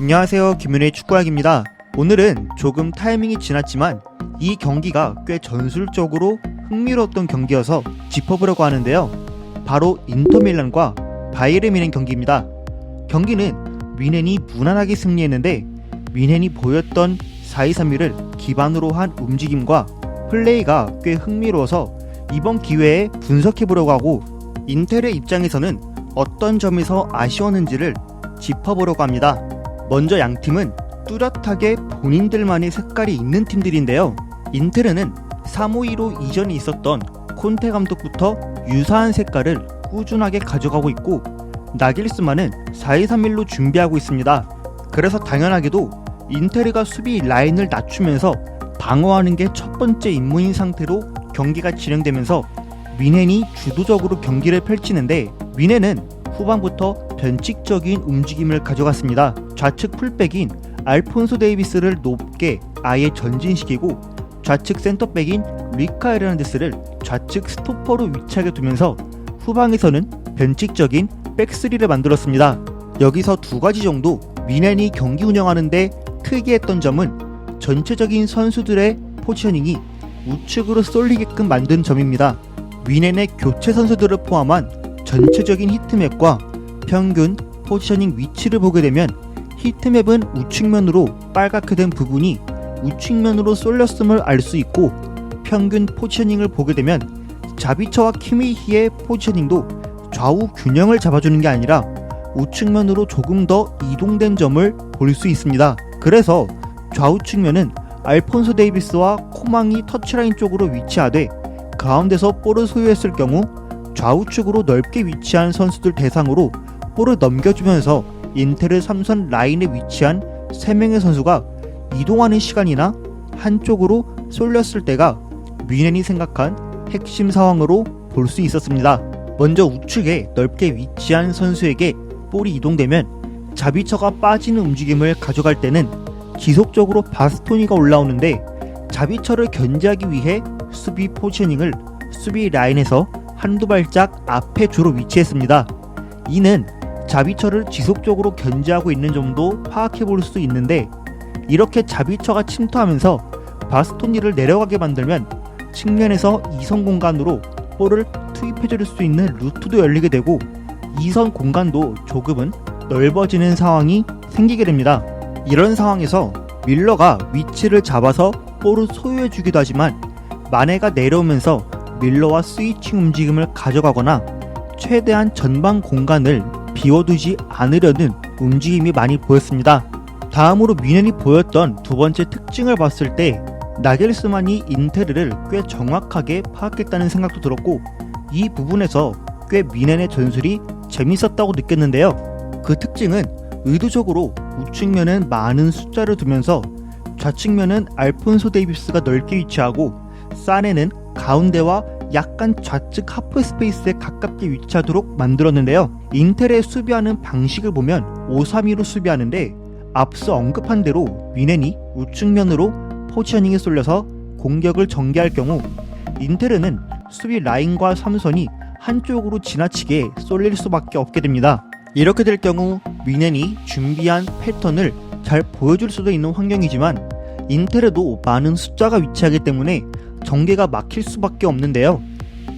안녕하세요. 김윤의 축구학입니다. 오늘은 조금 타이밍이 지났지만 이 경기가 꽤 전술적으로 흥미로웠던 경기여서 짚어보려고 하는데요. 바로 인터밀란과 바이에른 뮌헨 경기입니다. 경기는 뮌헨이 무난하게 승리했는데 뮌헨이 보였던 4-2-3-1을 기반으로 한 움직임과 플레이가 꽤 흥미로워서 이번 기회에 분석해 보려고 하고 인텔의 입장에서는 어떤 점에서 아쉬웠는지를 짚어보려고 합니다. 먼저 양 팀은 뚜렷하게 본인들만의 색깔이 있는 팀들인데요. 인테르는 352로 이전에 있었던 콘테 감독부터 유사한 색깔을 꾸준하게 가져가고 있고 나길스만은 4-2-3-1로 준비하고 있습니다. 그래서 당연하게도 인테르가 수비 라인을 낮추면서 방어하는 게 첫 번째 임무인 상태로 경기가 진행되면서 윈헨이 주도적으로 경기를 펼치는데 윈헨은 후반부터 변칙적인 움직임을 가져갔습니다. 좌측 풀백인 알폰소 데이비스를 높게 아예 전진시키고 좌측 센터백인 리카 에르난데스를 좌측 스토퍼로 위치하게 두면서 후방에서는 변칙적인 백스리를 만들었습니다. 여기서 두 가지 정도 미넨이 경기 운영하는데 크게 했던 점은 전체적인 선수들의 포지셔닝이 우측으로 쏠리게끔 만든 점입니다. 미넨의 교체 선수들을 포함한 전체적인 히트맵과 평균 포지셔닝 위치를 보게 되면 히트맵은 우측면으로 빨갛게 된 부분이 우측면으로 쏠렸음을 알 수 있고 평균 포지셔닝을 보게 되면 자비처와 키미히의 포지셔닝도 좌우 균형을 잡아주는 게 아니라 우측면으로 조금 더 이동된 점을 볼 수 있습니다. 그래서 좌우 측면은 알폰소 데이비스와 코망이 터치라인 쪽으로 위치하되 가운데서 볼을 소유했을 경우 좌우측으로 넓게 위치한 선수들 대상으로 볼을 넘겨주면서 인테르 3선 라인에 위치한 3명의 선수가 이동하는 시간이나 한쪽으로 쏠렸을 때가 뮌헨이 생각한 핵심 상황으로 볼 수 있었습니다. 먼저 우측에 넓게 위치한 선수에게 볼이 이동되면 자비처가 빠지는 움직임을 가져갈 때는 지속적으로 바스토니가 올라오는데 자비처를 견제하기 위해 수비 포지셔닝을 수비 라인에서 한두 발짝 앞에 주로 위치했습니다. 이는 자비처를 지속적으로 견제하고 있는 점도 파악해 볼 수 있는데 이렇게 자비처가 침투하면서 바스토니를 내려가게 만들면 측면에서 이선 공간으로 볼을 투입해 줄 수 있는 루트도 열리게 되고 이선 공간도 조금은 넓어지는 상황이 생기게 됩니다. 이런 상황에서 밀러가 위치를 잡아서 볼을 소유해 주기도 하지만 마네가 내려오면서 밀러와 스위칭 움직임을 가져가거나 최대한 전방 공간을 비워두지 않으려는 움직임이 많이 보였습니다. 다음으로 미넨이 보였던 두 번째 특징을 봤을 때 나겔스만이 인테르를 꽤 정확하게 파악했다는 생각도 들었고 이 부분에서 꽤 미넨의 전술이 재밌었다고 느꼈는데요. 그 특징은 의도적으로 우측면은 많은 숫자를 두면서 좌측면은 알폰소 데이비스가 넓게 위치하고 사네는 가운데와 약간 좌측 하프 스페이스에 가깝게 위치하도록 만들었는데요. 인텔의 수비하는 방식을 보면 5-3-2로 수비하는데 앞서 언급한 대로 미넨이 우측면으로 포지셔닝에 쏠려서 공격을 전개할 경우 인테르는 수비 라인과 삼선이 한쪽으로 지나치게 쏠릴 수밖에 없게 됩니다. 이렇게 될 경우 미넨이 준비한 패턴을 잘 보여줄 수도 있는 환경이지만 인텔에도 많은 숫자가 위치하기 때문에 전개가 막힐 수밖에 없는데요.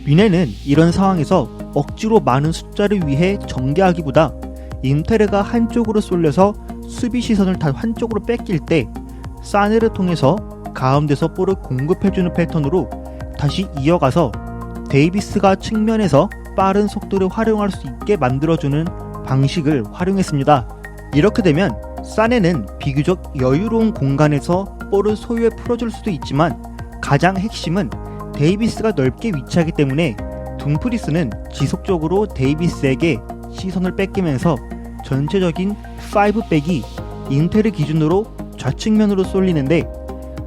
미넨은 이런 상황에서 억지로 많은 숫자를 위해 전개하기보다 인테르가 한쪽으로 쏠려서 수비 시선을 다 한쪽으로 뺏길 때 사네를 통해서 가운데서 볼을 공급해주는 패턴으로 다시 이어가서 데이비스가 측면에서 빠른 속도를 활용할 수 있게 만들어주는 방식을 활용했습니다. 이렇게 되면 사네는 비교적 여유로운 공간에서 볼을 소유해 풀어줄 수도 있지만 가장 핵심은 데이비스가 넓게 위치하기 때문에 둠프리스는 지속적으로 데이비스에게 시선을 뺏기면서 전체적인 5백이 인테르 기준으로 좌측면으로 쏠리는데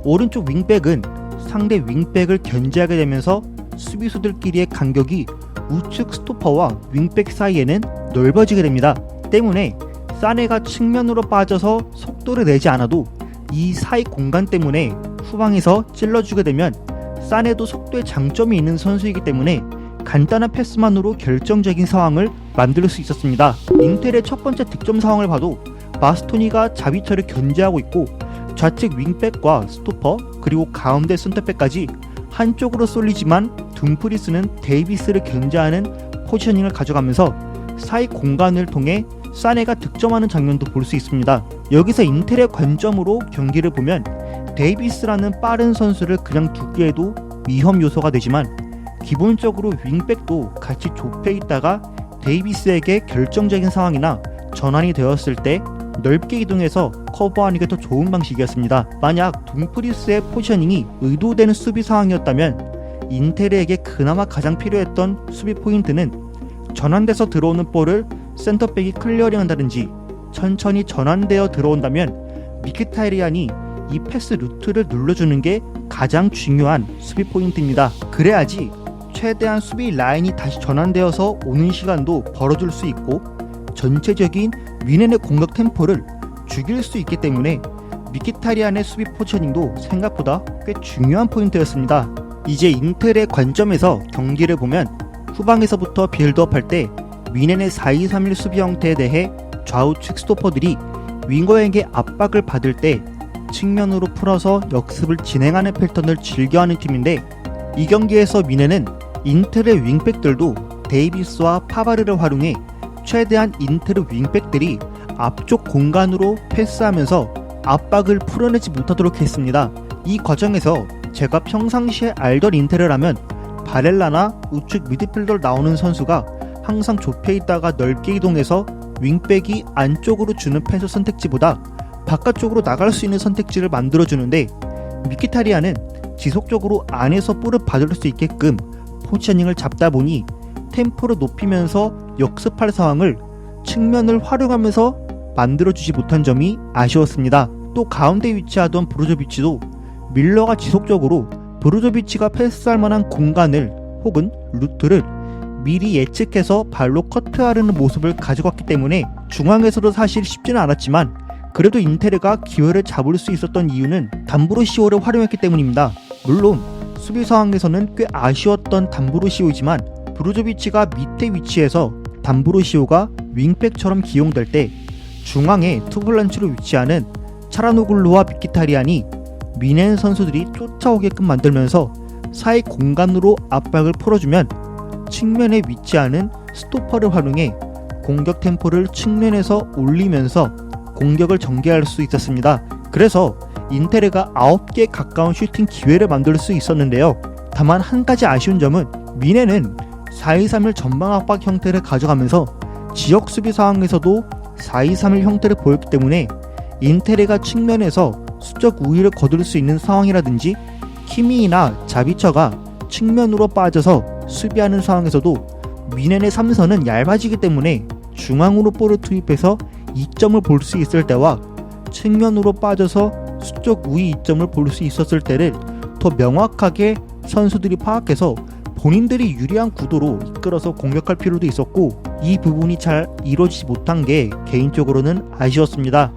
오른쪽 윙백은 상대 윙백을 견제하게 되면서 수비수들끼리의 간격이 우측 스토퍼와 윙백 사이에는 넓어지게 됩니다. 때문에 사네가 측면으로 빠져서 속도를 내지 않아도 이 사이 공간 때문에 후방에서 찔러주게 되면 사네도 속도에 장점이 있는 선수이기 때문에 간단한 패스만으로 결정적인 상황을 만들 수 있었습니다. 인텔의 첫 번째 득점 상황을 봐도 마스토니가 자비처를 견제하고 있고 좌측 윙백과 스토퍼 그리고 가운데 센터백까지 한쪽으로 쏠리지만 dum프리스는 데이비스를 견제하는 포지셔닝을 가져가면서 사이 공간을 통해 사네가 득점하는 장면도 볼 수 있습니다. 여기서 인텔의 관점으로 경기를 보면 데이비스라는 빠른 선수를 그냥 두기에도 위험 요소가 되지만 기본적으로 윙백도 같이 좁혀 있다가 데이비스에게 결정적인 상황이나 전환이 되었을 때 넓게 이동해서 커버하는 게 더 좋은 방식이었습니다. 만약 둠프리스의 포지셔닝이 의도되는 수비 상황이었다면 인테르에게 그나마 가장 필요했던 수비 포인트는 전환돼서 들어오는 볼을 센터백이 클리어링 한다든지 천천히 전환되어 들어온다면 미키타이리안이 이 패스 루트를 눌러주는 게 가장 중요한 수비 포인트입니다. 그래야지 최대한 수비 라인이 다시 전환되어서 오는 시간도 벌어줄 수 있고 전체적인 위넨의 공격 템포를 죽일 수 있기 때문에 미키타리안의 수비 포지셔닝도 생각보다 꽤 중요한 포인트였습니다. 이제 인텔의 관점에서 경기를 보면 후방에서부터 빌드업할 때 위넨의 4-2-3-1 수비 형태에 대해 좌우측 스토퍼들이 윙거에게 압박을 받을 때 측면으로 풀어서 역습을 진행하는 패턴을 즐겨하는 팀인데 이 경기에서 미네는 인텔의 윙백들도 데이비스와 파바르를 활용해 최대한 인텔의 윙백들이 앞쪽 공간으로 패스하면서 압박을 풀어내지 못하도록 했습니다. 이 과정에서 제가 평상시에 알던 인텔을 하면 바렐라나 우측 미드필더로 나오는 선수가 항상 좁혀 있다가 넓게 이동해서 윙백이 안쪽으로 주는 패스 선택지보다 바깥쪽으로 나갈 수 있는 선택지를 만들어주는데 미키타리아는 지속적으로 안에서 볼을 받을 수 있게끔 포지셔닝을 잡다 보니 템포를 높이면서 역습할 상황을 측면을 활용하면서 만들어주지 못한 점이 아쉬웠습니다. 또 가운데 위치하던 브루조비치도 밀러가 지속적으로 브루조비치가 패스할 만한 공간을 혹은 루트를 미리 예측해서 발로 커트하려는 모습을 가져갔기 때문에 중앙에서도 사실 쉽지는 않았지만 그래도 인테르가 기회를 잡을 수 있었던 이유는 담브로시오를 활용했기 때문입니다. 물론 수비 상황에서는 꽤 아쉬웠던 담브로시오이지만 브루조비치가 밑에 위치해서 담브로시오가 윙백처럼 기용될 때 중앙에 투블란치로 위치하는 차라노글루와 미키타리안이 미넨 선수들이 쫓아오게끔 만들면서 사이 공간으로 압박을 풀어주면 측면에 위치하는 스토퍼를 활용해 공격 템포를 측면에서 올리면서 공격을 전개할 수 있었습니다. 그래서 인테르가 9개 가까운 슈팅 기회를 만들 수 있었는데요. 다만 한 가지 아쉬운 점은 미네는 4-2-3-1 전방 압박 형태를 가져가면서 지역 수비 상황에서도 4-2-3-1 형태를 보였기 때문에 인테르가 측면에서 수적 우위를 거둘 수 있는 상황이라든지 키미이나 자비처가 측면으로 빠져서 수비하는 상황에서도 미넨의 삼선은 얇아지기 때문에 중앙으로 볼을 투입해서 이점을 볼 수 있을 때와 측면으로 빠져서 수적 우위 이점을 볼 수 있었을 때를 더 명확하게 선수들이 파악해서 본인들이 유리한 구도로 이끌어서 공격할 필요도 있었고 이 부분이 잘 이루어지지 못한 게 개인적으로는 아쉬웠습니다.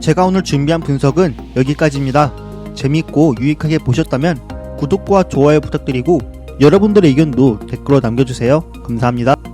제가 오늘 준비한 분석은 여기까지입니다. 재밌고 유익하게 보셨다면 구독과 좋아요 부탁드리고 여러분들의 의견도 댓글로 남겨주세요. 감사합니다.